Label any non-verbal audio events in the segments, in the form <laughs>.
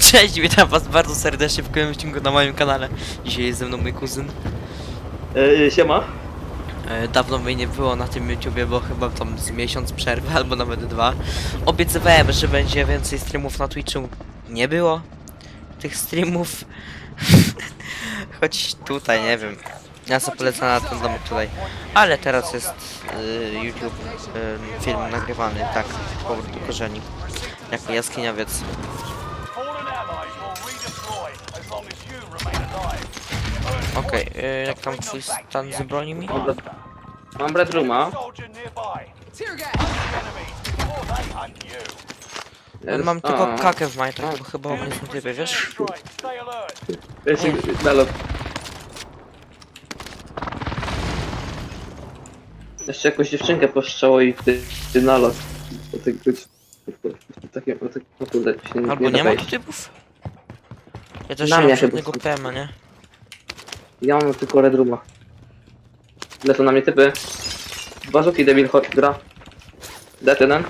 Cześć, witam was bardzo serdecznie w kolejnym odcinku na moim kanale. Dzisiaj jest ze mną mój kuzyn. E, siema. E, dawno mnie nie było na tym YouTubie, bo chyba tam z miesiąc przerwy, albo nawet dwa. Obiecywałem, że będzie więcej streamów na Twitchu. Nie było tych streamów. <laughs> Choć tutaj, nie wiem. Ja sobie polecam na ten domek tutaj. Ale teraz jest y, YouTube, y, film nagrywany, tak, powrót do korzeni. Jako jaskiniowiec. Okej, y, jak tam twój stan z broniami? Mam, bre- mam Red Rooma. You. Mam A, tylko kakę w majtach, bo chyba on jest na typie, wiesz? Strike. Stay alert. Jest nalot. Jeszcze jakąś dziewczynkę postrzało i ty, ty nalot. O tych być. Takie, o tych, o kurde, się nie, Albo nie, nie da ma wejść. tu typów? Ja też Na nie mnie mam chyba żadnego są. PM, nie? Ja mam tylko Red Rooma. Lecą na mnie typy. Żuki debil chodź, gra. Dead jeden.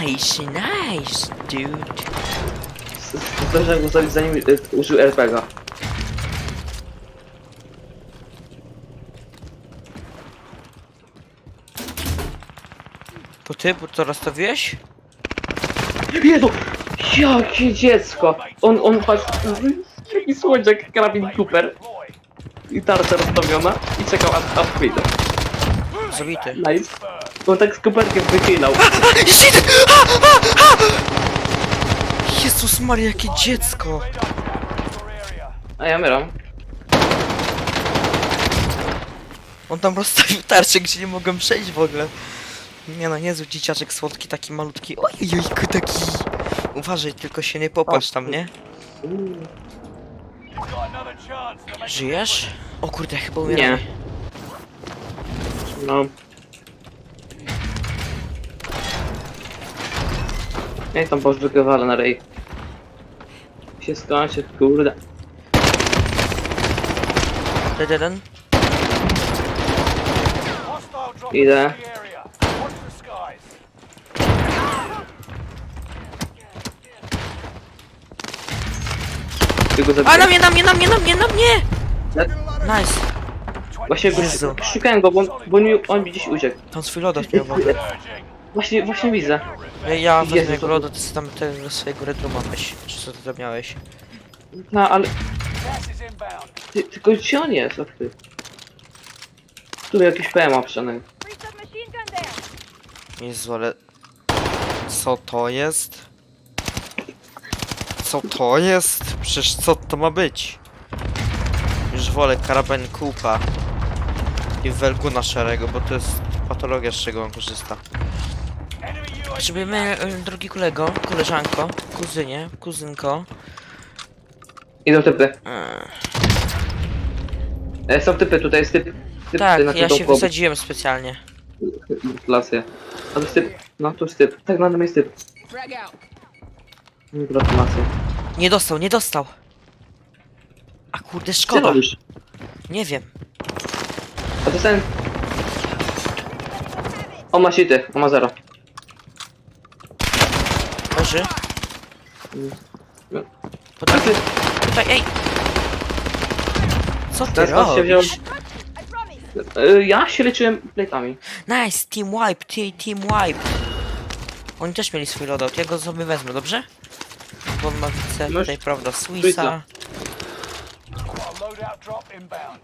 Nice, nice, dude. Zdążyłem go zabić zanim y, użył RPG. To ty, bo to rozstawiłeś? Jezu! Jakie dziecko! On, on patrz... Jaki słodziak, karabin Cooper i tarcza rozstawiona i czekał aż, aż wyjdę. Zabity. Nice. On tak z Cooperkiem wychylał. Shit! Jezus Maria, jakie dziecko! A ja mieram. On tam rozstawił tarczę, gdzie nie mogłem przejść w ogóle. Nie no, Jezu, dzieciaczek słodki, taki malutki. Ojejku, taki... Uważaj, tylko się nie popatrz tam, nie? Żyjesz? O kurde, chyba umieram. Nie. No. Jak tam pożdżukowali na rej? Się skończy, kurde. Dead jeden? Idę. Ty go A na mnie, na mnie, na mnie, na mnie, na mnie! Nice. Właśnie go Jezu. szukałem go, bo, on- bo mi, on mi gdzieś uciekł. Tam swój lodos miał w ogóle. Właśnie, właśnie widzę. Ja, ja wezmę Jezu, jego to- lodo, ty sobie tam tego swojego redruma weź. Czy co ty tam miałeś? No, ale ty, tylko gdzie on jest? O ty. Tu jakiś PM obszanego. Free submachine gun there. Jezu, ale... Co to jest? Co to jest? Przecież co to ma być? Już wolę karabin kupa i welguna szarego, bo to jest patologia, z czego on korzysta. UAV Potrzebujemy, e, drogi kolego, koleżanko, kuzynie, kuzynko. Idą typy. Eee, E, są typy, tutaj jest typ. typ Tak, na ja tym się wysadziłem specjalnie. Gratulacje. A to jest typ. No, tu jest typ. Tak, na tym jest typ. Gratulacje. Nie dostał, nie dostał. A kurde, Co szkoda. robisz? Nie wiem. A to ten. On ma sity, on ma zero. Leży. A ty, podaj, ej! Co ty się robisz? Y, ja się leczyłem plejtami. Nice, team wipe, te- team wipe. Oni też mieli swój loadout, ja go sobie wezmę, dobrze? Ma widzę Masz- tutaj, prawda. Swissa. loadout drop inbound.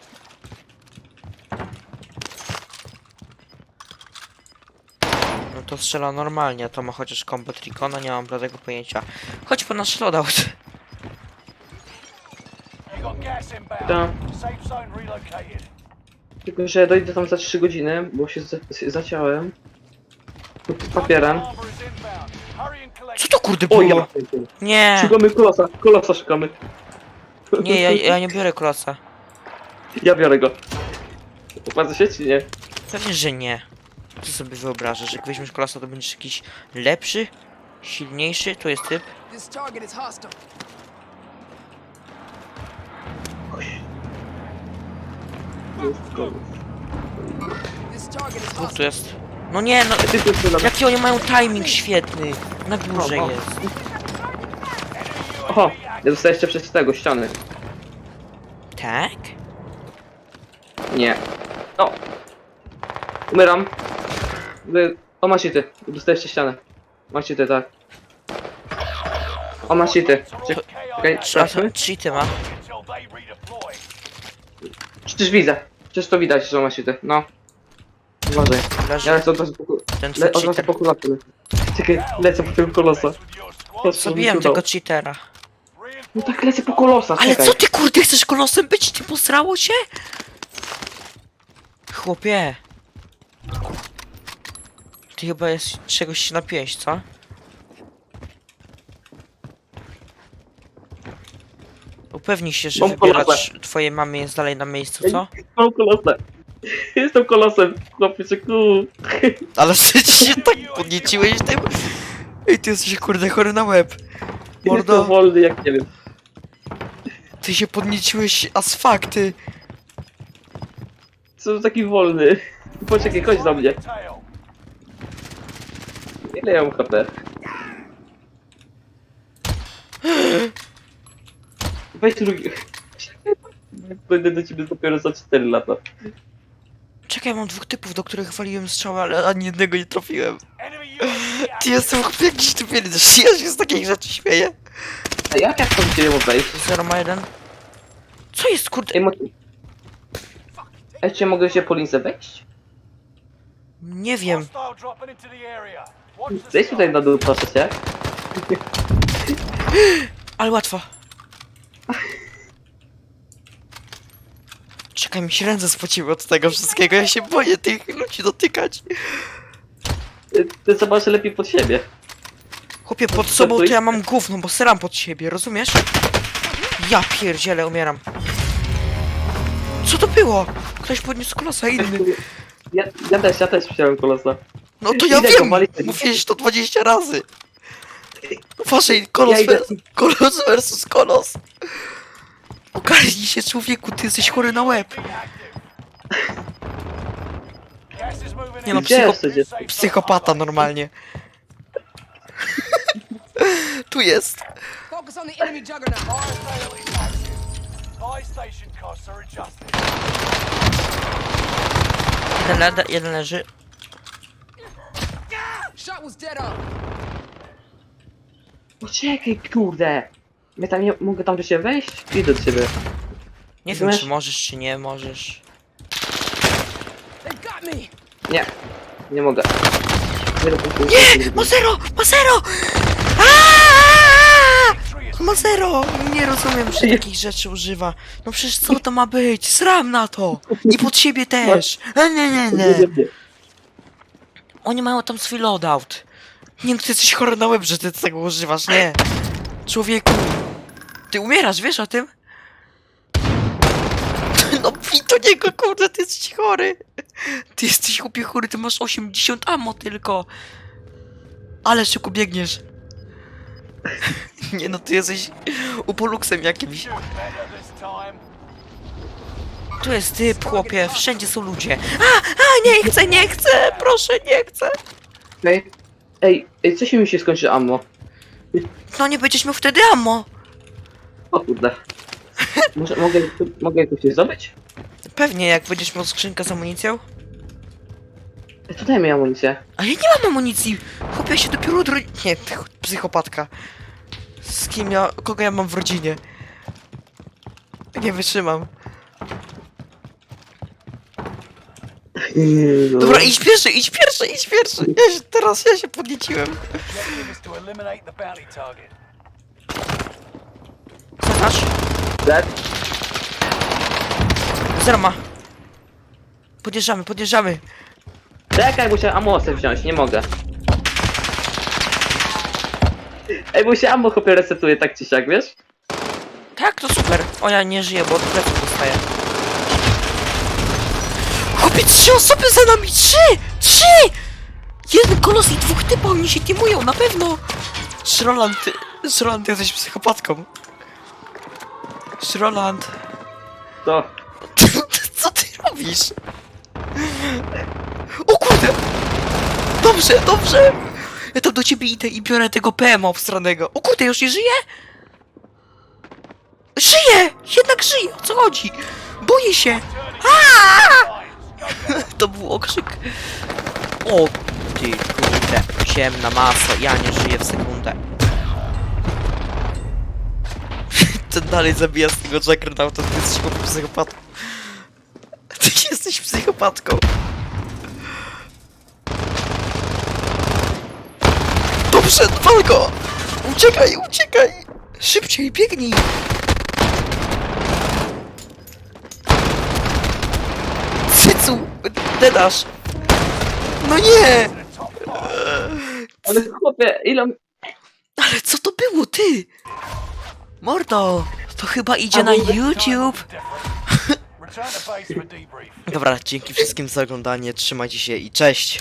No to strzela normalnie, a to ma chociaż combat Recona, nie mam bladego pojęcia. Chodź po nasz loadout. You got gas inbound. Tak. Safe zone relocated. Tylko, że dojdę tam za 3 godziny, bo się za- zaciąłem. Pod papierem. Armor is inbound. Hurry and collect. Co to kurde O było? ja! Nie, Szukamy kolosa, kolosa szukamy. <laughs> nie, ja, ja nie biorę klosa. Ja biorę go. Opłaca się czy nie? Pewnie, że nie. Co sobie wyobrażasz, jak weźmiesz klosa, to będziesz jakiś lepszy, silniejszy, tu jest typ. This target is hostile. This target is Dwóch tu hostile. jest. No nie, no jaki oni mają timing świetny. Na górze O, o. jest. Oho, ja jeszcze przez tego, ściany. Tak? Nie. No. Umieram. Wy... O, masz ty. Dostajecie ścianę. Masz ty, tak. O, masz ty. Czekaj, A to sprawdźmy. cheaty ma. Przecież widzę. Przecież to widać, że masz ty. No. Uważaj. Ja Leży lecę od razu po, ten le, od razu cheater. po kulaki. Czekaj, lecę po tym kolosa. Patrz, co mi Zabiłem tego cheatera. No tak lecę po kolosa, Ale czekaj. co ty kurde chcesz kolosem być? Ty posrało się? Chłopie. Ty chyba jest czegoś się napiłeś, co? Upewnij się, że Mam wybieracz kolosę. twojej mamy jest dalej na miejscu, co? Mam kolosa. <laughs> Jestem kolosem, chłopczyku. <laughs> Ale ty się tak podnieciłeś tym? Ej, ty jesteś kurde chory na łeb. Jestem Mordo, wolny, jak nie wiem. ty się podnieciłeś as fakty. Co taki wolny? Poczekaj, chodź za mnie. Ile ja mam HP? Weź drugi. <laughs> Będę do ciebie dopiero za 4 lata. Czekaj, mam dwóch typów, do których waliłem strzał, ale ani jednego nie trafiłem. <laughs> Ty jestem chłopie jakiś wiedziesz, ja się z takich rzeczy śmieję. A jak ciebie mogę wejść? 0 ma 1. Co jest kurde? Ej, mo... Ej, czy mogę się po lince wejść? Nie wiem. Zejdź tutaj na dół, proszę cię. Ale łatwo. <laughs> Czekaj, mi się ręce spociły od tego wszystkiego, ja się boję tych ludzi dotykać. Ty, ty zobacz lepiej pod siebie. Chłopie, pod sobą to ja mam gówno, bo seram pod siebie, rozumiesz? Ja pierdzielę, umieram. Co to było? Ktoś podniósł kolosa inny. Ja, ja też, ja też wziąłem kolosa. No to ja Idę go wiem! walić. Mówiłeś to 20 razy! Uważaj, kolos, Ja idę- kolos versus kolos! Ogarnij się człowieku, ty jesteś chory na łeb! Nie no. Gdzie psycho-? Psychopata normalnie. <laughs> tu jest. Focus on the enemy juggernaut. Jeden, le jeden leży. Shot was dead on. Poczekaj, kurde. Ja tam nie mogę tam do siebie wejść? Idę do ciebie. Nie wiem, Rozumiesz? czy możesz, czy nie możesz. They've got me. Nie. Nie mogę. Nie! Ma zero! Ma zero! Aaaa! Victory is Ma zero! Nie rozumiem, że takich rzeczy używa. No przecież co to ma być? Sram na to! I pod siebie też! E, Nie, nie, nie. Oni mają tam swój loadout. Nie no, ty jesteś chory na łeb, że ty tego używasz, nie. Człowieku. Ty umierasz, wiesz o tym? <laughs> No pij do niego, kurde, ty jesteś chory. Ty jesteś chłopie chory, ty masz 80 ammo tylko. Ale szybko biegniesz. <laughs> Nie no, ty jesteś upoluksem jakimś. Tu jest typ, chłopie, wszędzie są ludzie. A, a, nie chcę, nie chcę, proszę, nie chcę. Ej, ej, ej, co się mi się skończy ammo? No nie będziesz miał wtedy ammo. O kurde. Może, mogę, mogę jakoś coś zdobyć? Pewnie, jak będziesz miał skrzynkę z amunicją. Ej, to daj mi amunicję. A ja nie mam amunicji. Chłopie, ja się dopiero odro... Nie, ty ch- psychopatka. Z kim ja... Kogo ja mam w rodzinie? Nie wytrzymam. Dobra, idź pierwszy, idź pierwszy, idź pierwszy. Ja się, teraz ja się podnieciłem. Objective is to eliminate the bounty target. Zaznacz. Dead? Zero ma. Podjeżdżamy, podjeżdżamy. Czekaj, muszę ammo sobie wziąć, nie mogę. Ej, bo się ammo chłopie resetuje tak czy siak, wiesz? Tak, to super. O, ja nie żyję, bo od pleców dostaję. Chłopie, trzy osoby za nami! Trzy! Trzy! Jeden kolos i dwóch typów, oni się teamują, na pewno! Szroland, ty... Szroland, ty jesteś psychopatką. Szroland, To. <laughs> co ty robisz? O kurde! Dobrze, dobrze! Ja tam do ciebie idę i biorę tego PM obstranego. O kurde, już nie żyje? Żyje! Jednak żyje! O co chodzi? Boję się! Aaaa! <laughs> To był okrzyk. O ty kurde, ciemna masa, ja nie żyję w sekundę. Ten dalej zabija z tego Jackernauta, ty jesteś chłopem psychopatą. <laughs> Ty jesteś psychopatką. Dobrze, wal go! Uciekaj, uciekaj! Szybciej, biegnij! Cycu! Dedasz! No nie! Ale chłopie, ile... Ale co to było, ty? Mordo! To chyba idzie na YouTube! <laughs> Dobra, dzięki wszystkim za oglądanie, trzymajcie się i cześć!